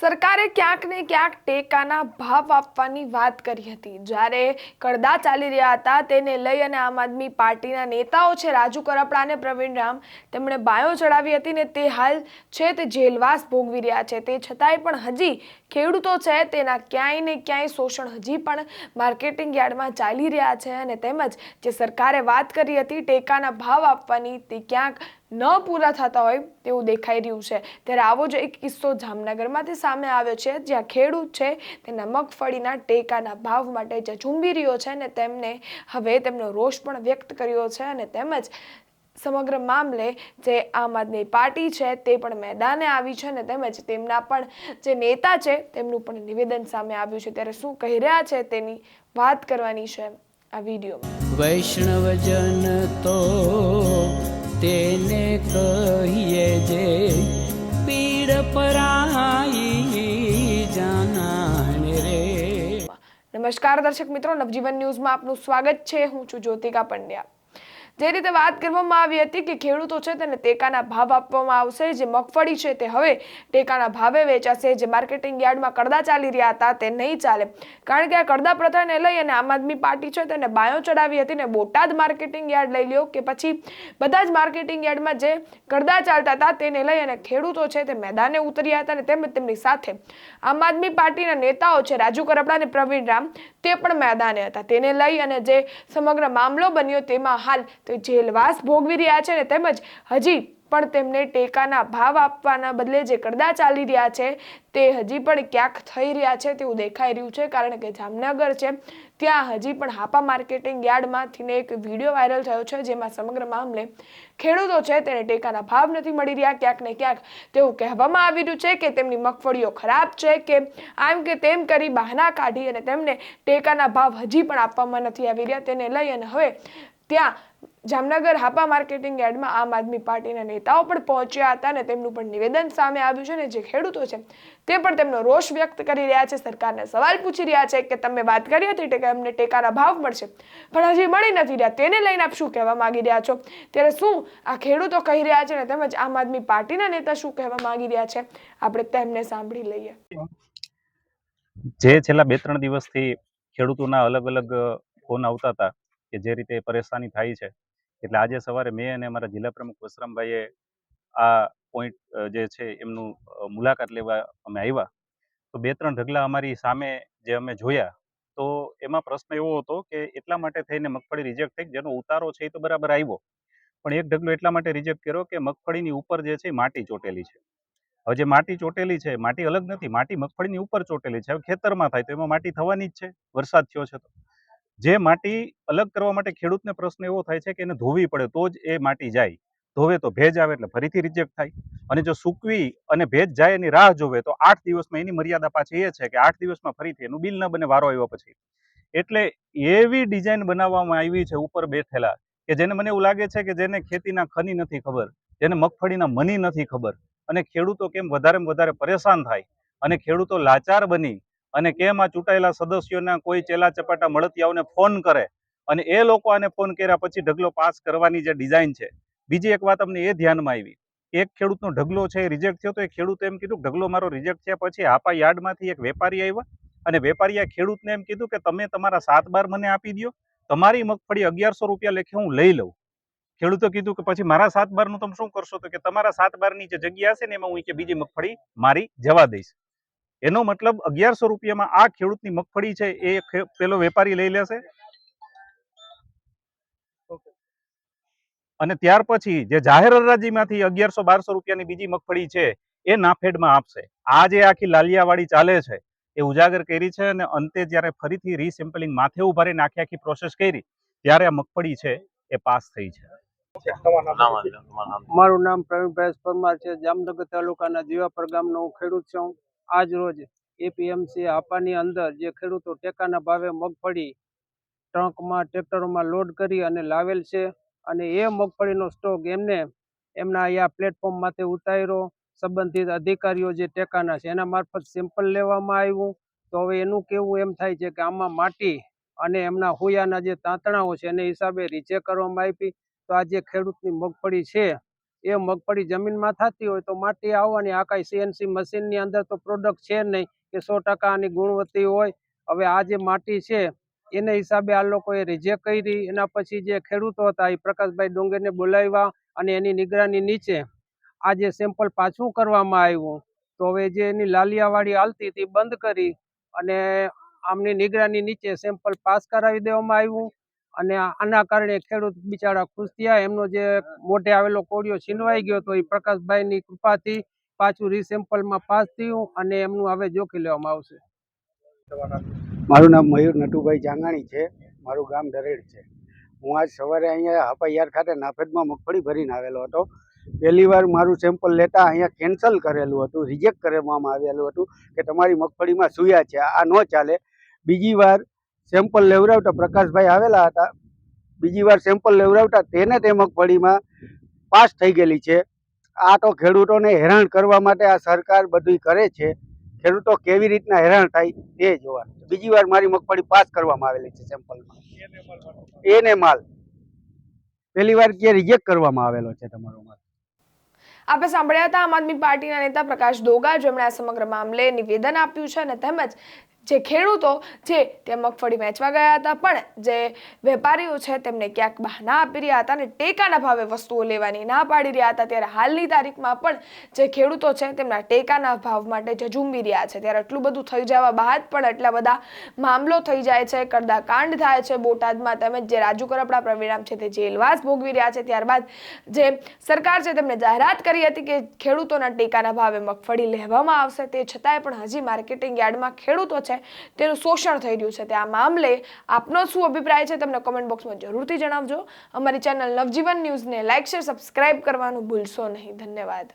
સરકારે ક્યાંક ને ક્યાંક ટેકાના ભાવ આપવાની વાત કરી હતી. જ્યારે કડદા ચાલી રહ્યા હતા, તેને લઈ અને આમ આદમી પાર્ટીના નેતાઓ છે, રાજુ કરપડા અને પ્રવીણ રામ, તેમણે બાયો ચડાવી હતી ને તે હાલ છે તે જેલવાસ ભોગવી રહ્યા છે. તે છતાંય પણ હજી ખેડૂતો છે, તેના ક્યાંય ને ક્યાંય શોષણ હજી પણ માર્કેટિંગ યાર્ડમાં ચાલી રહ્યા છે અને તેમજ જે સરકારે વાત કરી હતી ટેકાના ભાવ આપવાની, તે ક્યાંક ન પૂરા થતા હોય તેવું દેખાઈ રહ્યું છે. ત્યારે આવો જ એક કિસ્સો જામનગરમાંથી સામે આવ્યો છે. જ્યાં ખેડૂત છે, તેના મગફળીના ટેકાના ભાવ માટે જે ઝુંબી રહ્યો છે ને તેમને હવે તેમનો રોષ પણ વ્યક્ત કર્યો છે અને તેમજ સમગ્ર મામલે જે આમ આદમી પાર્ટી છે, તે પણ મેદાને આવી છે ને તેમજ તેમના પણ જે નેતા છે, તેમનું પણ નિવેદન સામે આવ્યું છે. ત્યારે શું કહી રહ્યા છે તેની વાત કરવાની છે આ વિડીયોમાં. વૈષ્ણવજન તો કહીએ જે પીડ પરાઈ જાણે રે. નમસ્કાર દર્શક મિત્રો, નવજીવન ન્યૂઝમાં આપનું સ્વાગત છે. હું છું જ્યોતિકા પંડ્યા. જે રીતે વાત કરવામાં આવી હતી કે ખેડૂતો છે તેને ટેકાના ભાવ આપવામાં આવશે, જે મગફળી છે તે હવે ટેકાના ભાવે વેચાશે, જે માર્કેટિંગ યાર્ડમાં કડદા ચાલી રહ્યા હતા તે નહીં ચાલે. કારણ કે આ કડદા પ્રથાને લઈ અને આમ આદમી પાર્ટી છે તેને બાયો ચડાવી હતી ને બોટાદ માર્કેટિંગ યાર્ડ લઈ લ્યો કે પછી બધા જ માર્કેટિંગ યાર્ડમાં જે કડદા ચાલતા હતા તેને લઈ અને ખેડૂતો છે તે મેદાને ઉતર્યા હતા અને તેમજ તેમની સાથે આમ આદમી પાર્ટીના નેતાઓ છે રાજુ કરપડા અને પ્રવીણ રામ તે પણ મેદાને હતા. તેને લઈ અને જે સમગ્ર મામલો બન્યો તેમાં હાલ તે જેલવાસ ભોગવી રહ્યા છે ને તેમજ હજી પણ તેમને ટેકાના ભાવ આપવાના બદલે જે કડદા ચાલી રહ્યા છે તે હજી પણ ક્યાંક થઈ રહ્યા છે તેવું દેખાઈ રહ્યું છે. કારણ કે જામનગર છે, ત્યાં હજી પણ હાપા માર્કેટિંગ યાર્ડમાંથીને એક વીડિયો વાયરલ થયો છે જેમાં સમગ્ર મામલે ખેડૂતો છે તેને ટેકાના ભાવ નથી મળી રહ્યા. ક્યાંક ને ક્યાંક તેવું કહેવામાં આવી રહ્યું છે કે તેમની મગફળીઓ ખરાબ છે કે આમ કે તેમ કરી બહાના કાઢી અને તેમને ટેકાના ભાવ હજી પણ આપવામાં નથી આવી રહ્યા. તેને લઈ અને હવે ત્યાં જામનગર હાપા માર્કેટિંગ યાર્ડમાં આમ આદમી પાર્ટીના નેતાઓ પણ પહોંચ્યા હતા અને તેમનું પણ નિવેદન સામે આવ્યું છે ને જે ખેડૂતો છે તે પણ તેમનો રોષ વ્યક્ત કરી રહ્યા છે. સરકારને સવાલ પૂછી રહ્યા છે કે તમે વાત કરી હતી કે અમને ટેકાના ભાવ મળશે. પણ હજી મળી નથી રહ્યા. તેને લઈને આપ શું કહેવા માગી રહ્યા છો? ત્યારે શું આ ખેડૂતો કહી રહ્યા છે ને તેમજ આમ આદમી પાર્ટીના નેતા શું કહેવા માંગી રહ્યા છે? આપણે તેમને સાંભળી લઈએ. જે છેલ્લા બે ત્રણ દિવસથી ખેડૂતોના અલગ અલગ ફોન આવતા હતા કે જે રીતે પરેશાની થાય છે એટલે આજે સવારે મેં અને અમારા જિલ્લા પ્રમુખ વસરામભાઈએ આ પોઈન્ટ જે છે એમનું મુલાકાત લેવા અમે આવ્યા. તો બે ત્રણ ઢગલા અમારી સામે જે અમે જોયા, તો એમાં પ્રશ્ન એવો હતો કે એટલા માટે થઈને મગફળી રિજેક્ટ થઈ જેનો ઉતારો છે એ તો બરાબર આવ્યો. પણ એક ઢગલો એટલા માટે રિજેક્ટ કર્યો કે મગફળીની ઉપર જે છે માટી ચોટેલી છે. હવે જે માટી ચોટેલી છે, માટી અલગ નથી, માટી મગફળીની ઉપર ચોટેલી છે. હવે ખેતરમાં થાય તો એમાં માટી થવાની જ છે, વરસાદ થયો છે તો. જે માટી અલગ કરવા માટે ખેડૂતને પ્રશ્ન એવો થાય છે કે એને ધોવી પડે તો જ એ માટી જાય. ધોવે તો ભેજ આવે એટલે ફરીથી રિજેક્ટ થાય. અને જો સૂકવી અને ભેજ જાય એની રાહ જોવે તો આઠ દિવસમાં એની મર્યાદા પાછી એ છે કે આઠ દિવસમાં ફરીથી એનું બિલ ન બને, વારો આવ્યો પછી. એટલે એવી ડિઝાઇન બનાવવામાં આવી છે ઉપર બેઠેલા કે જેને મને એવું લાગે છે કે જેને ખેતીના ખની નથી ખબર, જેને મગફળીના મની નથી ખબર અને ખેડૂતો કેમ વધારે વધારે પરેશાન થાય અને ખેડૂતો લાચાર બની અને કેમ આ ચૂંટાયેલા સદસ્યોના કોઈ ચેલા ચપાટા મળતિયાઓને ફોન કરે? અને એ લોકો આને ફોન કર્યા પછી ઢગલો પાસ કરવાની જે ડિઝાઇન છે, બીજી એક વાત અમને એ ધ્યાનમાં આવી. એક ખેડૂતનો ઢગલો છે એ રિજેક્ટ થયો તો એ ખેડૂતે એમ કીધું, ઢગલો મારો રિજેક્ટ થયા પછી હાપા યાર્ડમાંથી એક વેપારી આવ્યા અને વેપારીએ ખેડૂતને એમ કીધું કે તમે તમારા સાત બાર મને આપી દો તમારી મગફળી અગિયારસો રૂપિયા લેખે હું લઈ લઉં. ખેડૂતો કીધું કે પછી મારા સાત બારનું તમે શું કરશો? તો કે તમારા સાત બારની જે જગ્યા હશે ને એમાં હું કે બીજી મગફળી મારી જવા દઈશ. એનો મતલબ અગિયારસો રૂપિયામાં આ ખેડૂતની મગફળી છે એ પેલો વેપારી લઈ લેશે. અને ત્યાર પછી જે જાહેર હરાજીમાંથી અગિયારસો બારસો રૂપિયાની બીજી મગફળી છે એ નાફેડમાં આપશે. આ જે આખી લાલિયાવાડી ચાલે છે એ ઉજાગર કરી છે અને અંતે જ્યારે ફરીથી રીસેમ્પલિંગ માથે ઊભા રહીને આખી આખી પ્રોસેસ કરી ત્યારે આ મગફળી છે એ પાસ થઈ છે? મારું નામ પ્રવીણભાઈ પરમાર છે જામનગર તાલુકાના જીવાપર ગામનો હું ખેડૂત છું. આજ રોજ એપીએમસી આપાની અંદર જે ખેડૂતો ટેકાના ભાવે મગફળી ટ્રંકમાં ટ્રેક્ટરોમાં લોડ કરી અને લાવેલ છે અને એ મગફળીનો સ્ટોક એમને એમના અહીંયા પ્લેટફોર્મ માટે ઉતાર્યો. સંબંધિત અધિકારીઓ જે ટેકાના છે એના મારફત સેમ્પલ લેવામાં આવ્યું. તો હવે એનું કેવું એમ થાય છે કે આમાં માટી અને એમના હોયાના જે તાંતણાઓ છે એને હિસાબે રીચેક કરવામાં આવી. તો આ જે ખેડૂતની મગફળી છે એ મગફળી જમીનમાં થતી હોય તો માટી આવવાની. આ કાંઈ સીએનસી મશીનની અંદર તો પ્રોડક્ટ છે નહીં કે સો ટકા આની ગુણવત્તી હોય. હવે આ જે માટી છે, એને હિસાબે આ લોકોએ રિજેક્ટ કરી. એના પછી જે ખેડૂતો હતા, એ પ્રકાશભાઈ ડુંગરને બોલાવ્યા અને એની નિગરાની નીચે આ જે સેમ્પલ પાછું કરવામાં આવ્યું. તો હવે જે એની લાલિયાવાળી હાલતી હતી બંધ કરી અને આમની નિગરાની નીચે સેમ્પલ પાસ કરાવી દેવામાં આવ્યું. અને આના કારણે ખેડૂત બિચારા ખુશ થયા. એમનો જે મોઢે આવેલો કોળિયો છીનવાઈ ગયો તો એ પ્રકાશભાઈની કૃપાથી પાછું રીસેમ્પલમાં પાસ થયું અને એમનું હવે જોખી લેવામાં આવશે. મારું નામ મયુર નટુભાઈ જાંગાણી છે. મારું ગામ દરેડ છે. હું આજ સવારે અહીંયા હાપાયાર ખાતે નાફેદમાં મગફળી ભરીને આવેલો હતો. પહેલી વાર મારું સેમ્પલ લેતા અહીંયા કેન્સલ કરેલું હતું રિજેક્ટ કરવામાં આવેલું હતું કે તમારી મગફળીમાં સુયા છે, આ ન ચાલે. બીજી વાર સેમ્પલ લેવડાવતા પ્રકાશભાઈ આવેલા હતા. બીજી વાર સેમ્પલ લેવડાવતા તેને તે મગફળીમાં પાસ થઈ ગયેલી છે. આ તો ખેડૂતોને હેરાન કરવા માટે આ સરકાર બધું કરે છે. ખેડૂતો કેવી રીતના હેરાન થાય તે જોવાનું બીજી વાર મારી મગફળી પાસ કરવામાં આવેલી છે સેમ્પલમાં એને માલ. પહેલી વાર કે રિજેક્ટ કરવામાં આવેલો છે તમારો માલ. આપણે સાંભળ્યા હતા આમ આદમી પાર્ટીના નેતા પ્રકાશ દોગા, જેમણે આ સમગ્ર મામલે નિવેદન આપ્યું છે અને તેમજ જે ખેડૂતો છે તે મગફળી વેચવા ગયા હતા, પણ જે વેપારીઓ છે તેમને ક્યાંક બહાના આપી રહ્યા હતા અને ટેકાના ભાવે વસ્તુઓ લેવાની ના પાડી રહ્યા હતા. ત્યારે હાલની તારીખમાં પણ જે ખેડૂતો છે તેમના ટેકાના ભાવ માટે ઝઝૂમી રહ્યા છે, ત્યારે આટલું બધું થઈ જવા બાદ પણ એટલા બધા મામલો થઈ જાય છે કડદાકાંડ થાય છે, બોટાદમાં તેમજ જે રાજુ કરપડા પ્રવીણામ છે તે જેલવાસ ભોગવી રહ્યા છે. ત્યારબાદ જે સરકાર છે તેમણે જાહેરાત કરી હતી કે ખેડૂતોના ટેકાના ભાવે મગફળી લેવામાં આવશે. તે છતાંય પણ હજી માર્કેટિંગ યાર્ડમાં ખેડૂતો તેનું શોષણ થઈ રહ્યું છે. તે આ મામલે આપનો શું અભિપ્રાય છે તમને કોમેન્ટ બોક્સમાં જરૂરથી જણાવજો. અમારી ચેનલ નવજીવન ન્યૂઝને લાઇક શેર સબસ્ક્રાઇબ કરવાનું ભૂલશો નહીં. ધન્યવાદ.